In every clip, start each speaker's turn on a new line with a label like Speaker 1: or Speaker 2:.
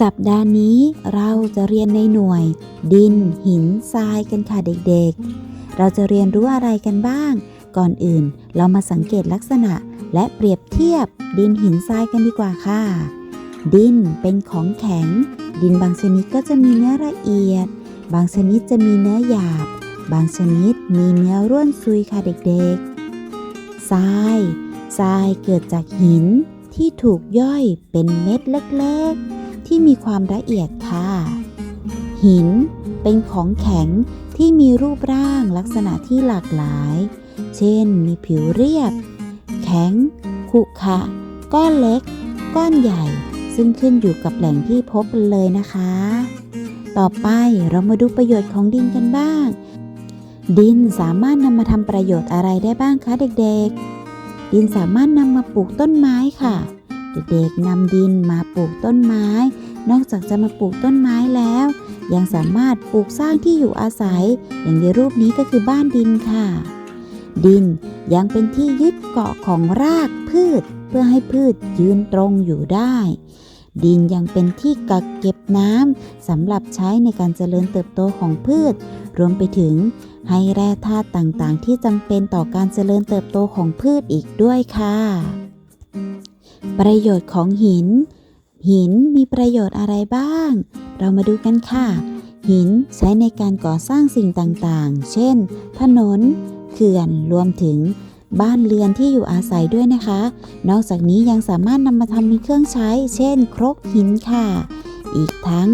Speaker 1: สัปดาห์นี้เราจะเรียนในหน่วย ดิน หินทรายกันค่ะเด็กๆ เราจะเรียนรู้อะไรกันบ้าง ก่อนอื่นเรามาสังเกตลักษณะและเปรียบเทียบดินหินทรายกันดีกว่าค่ะ ดินเป็นของแข็ง ดินบางชนิดก็จะมีเนื้อละเอียด บางชนิดจะมีเนื้อหยาบ บางชนิดมีเนื้อร่วนซุยค่ะเด็กๆ ทราย ทรายเกิดจากหินที่ถูกย่อยเป็นเม็ดเล็กๆ ที่มีความละเอียดค่ะ หินเป็นของแข็งที่มีรูปร่างลักษณะที่หลากหลาย เช่น มีผิวเรียบ แข็ง ขุขะ ก้อนเล็ก ก้อนใหญ่ ซึ่งขึ้นอยู่กับแหล่งที่พบเลยนะคะ ต่อไปเรามาดูประโยชน์ของดินกันบ้าง ดินสามารถนำมาทำประโยชน์อะไรได้บ้างคะเด็กๆ ดินสามารถนำมาปลูกต้นไม้ค่ะ เด็กๆนำดินมาปลูกต้นไม้ นอกจากจะมาปลูกต้นไม้แล้ว ยังสามารถปลูกสร้างที่อยู่อาศัย อย่างในรูปนี้ก็คือบ้านดินค่ะ ดินยังเป็นที่ยึดเกาะของรากพืช เพื่อให้พืชยืนตรงอยู่ได้ ดินยังเป็นที่กักเก็บน้ำสำหรับใช้ในการเจริญเติบโตของพืช รวมไปถึงให้แร่ธาตุต่างๆ ที่จำเป็นต่อการเจริญเติบโตของพืชอีกด้วยค่ะ ประโยชน์ของหิน หินมีประโยชน์อะไรบ้าง เรามาดูกันค่ะ หินใช้ในการก่อสร้างสิ่งต่างๆ เช่น ถนน เขื่อน รวมถึงบ้านเรือนที่อยู่อาศัยด้วยนะคะ นอกจากนี้ยังสามารถนำมาทำเป็นเครื่องใช้ เช่น ครกหินค่ะ อีกทั้ง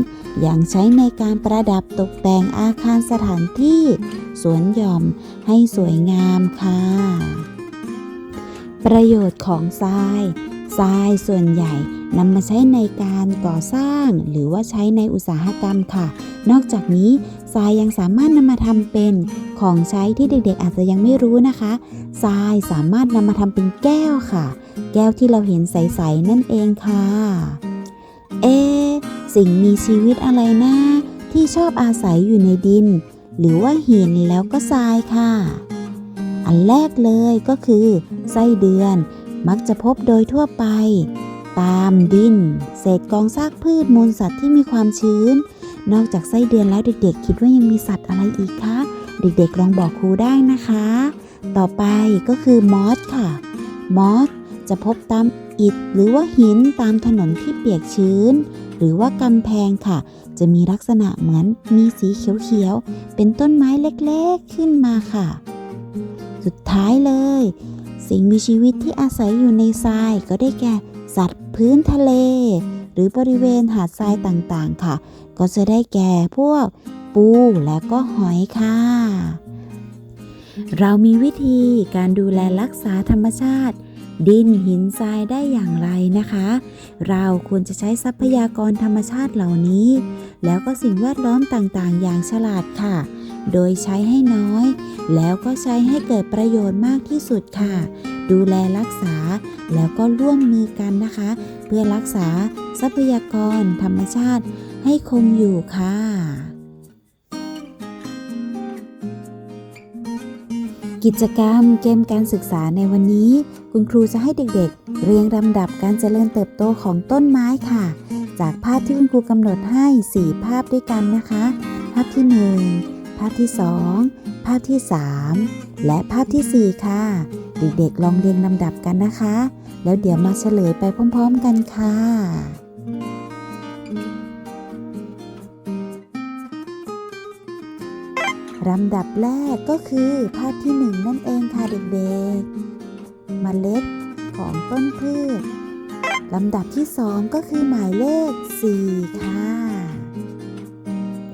Speaker 1: ยังใช้ในการประดับตกแต่งอาคารสถานที่ สวนหย่อมให้สวยงามค่ะ ประโยชน์ของทราย ทรายส่วนใหญ่นำมาใช้ในการก่อสร้าง หรือว่าใช้ในอุตสาหกรรมค่ะ นอกจากนี้ทรายยังสามารถนำมาทำเป็นของใช้ที่เด็กๆ อาจจะยังไม่รู้นะคะทรายสามารถนำมาทำเป็นแก้วค่ะ แก้วที่เราเห็นใสๆนั่นเองค่ะ เอ สิ่งมีชีวิตอะไรนะที่ชอบอาศัยอยู่ในดิน หรือว่าหินแล้วก็ทรายค่ะ อันแรกเลยก็คือไส้เดือน มักจะพบโดยทั่วไป ตามดิน เศษกองซากพืชมูลสัตว์ที่มีความชื้น นอกจากไส้เดือนแล้วเด็กๆ คิดว่ายังมีสัตว์อะไรอีกคะ เด็กๆลองบอกครูได้นะคะ ต่อไปก็คือมอสค่ะ มอสจะพบตามอิฐหรือว่าหินตามถนนที่เปียกชื้น หรือว่ากำแพงค่ะ จะมีลักษณะเหมือนมีสีเขียวๆ เป็นต้นไม้เล็กๆขึ้นมาค่ะ สุดท้ายเลย สิ่งมีชีวิตที่อาศัยอยู่ในทรายก็ได้แก่ สัตว์พื้นทะเล หรือบริเวณหาดทรายต่างๆค่ะ ก็จะได้แก่พวกปูและก็หอยค่ะ เรามีวิธีการดูแลรักษาธรรมชาติ ดินหินทรายได้อย่างไรนะคะ เราควรจะใช้ทรัพยากรธรรมชาติเหล่านี้ แล้วก็สิ่งแวดล้อมต่างๆ อย่างฉลาดค่ะ โดยใช้ให้น้อย แล้วก็ใช้ให้เกิดประโยชน์มากที่สุดค่ะ ดูแลรักษาแล้วก็ร่วมมือกันนะคะ เพื่อรักษาทรัพยากรธรรมชาติให้คงอยู่ค่ะกิจกรรมเกมการศึกษาในวันนี้ คุณครูจะให้เด็กๆ เรียงลำดับการเจริญเติบโตของต้นไม้ค่ะ จากภาพที่คุณครูกำหนดให้ 4 ภาพด้วยกันนะคะ ภาพที่ 1าพที่ 2 ภาพที่ 3 และภาพทีสี่ 4 ค่ะ เด็กๆลองเรียงลำดับกันนะคะ แล้วเดี๋ยวมาเฉลยไปพร้อมๆกันค่ะลำดับแรกก็คือภาพที่หนึ่งนั่นเองค่ะเด็กๆเมล็ดของต้นพืชลำดับที่สองก็คือหมายเลข 4 ค่ะ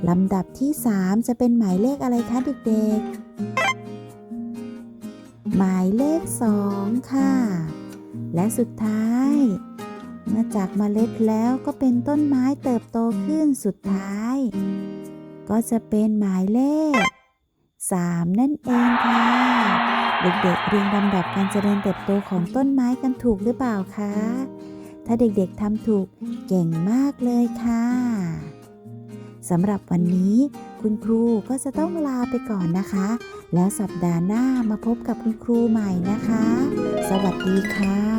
Speaker 1: ลำดับที่ 3 จะเป็นหมายเลขอะไรคะเด็กๆ หมายเลข 2 ค่ะ และสุดท้าย เมื่อจากเมล็ดแล้วก็เป็นต้นไม้เติบโตขึ้นสุดท้าย ก็จะเป็นหมายเลข 3 นั่นเองค่ะ เด็กๆ เรียงลำดับการเจริญเติบโตของต้นไม้กันถูกหรือเปล่าคะ ถ้าเด็กๆทำถูกเก่งมากเลยค่ะ สำหรับวันนี้คุณครูก็จะต้องลาไปก่อนนะคะ แล้วสัปดาห์หน้ามาพบกับคุณครูใหม่นะคะ สวัสดีค่ะ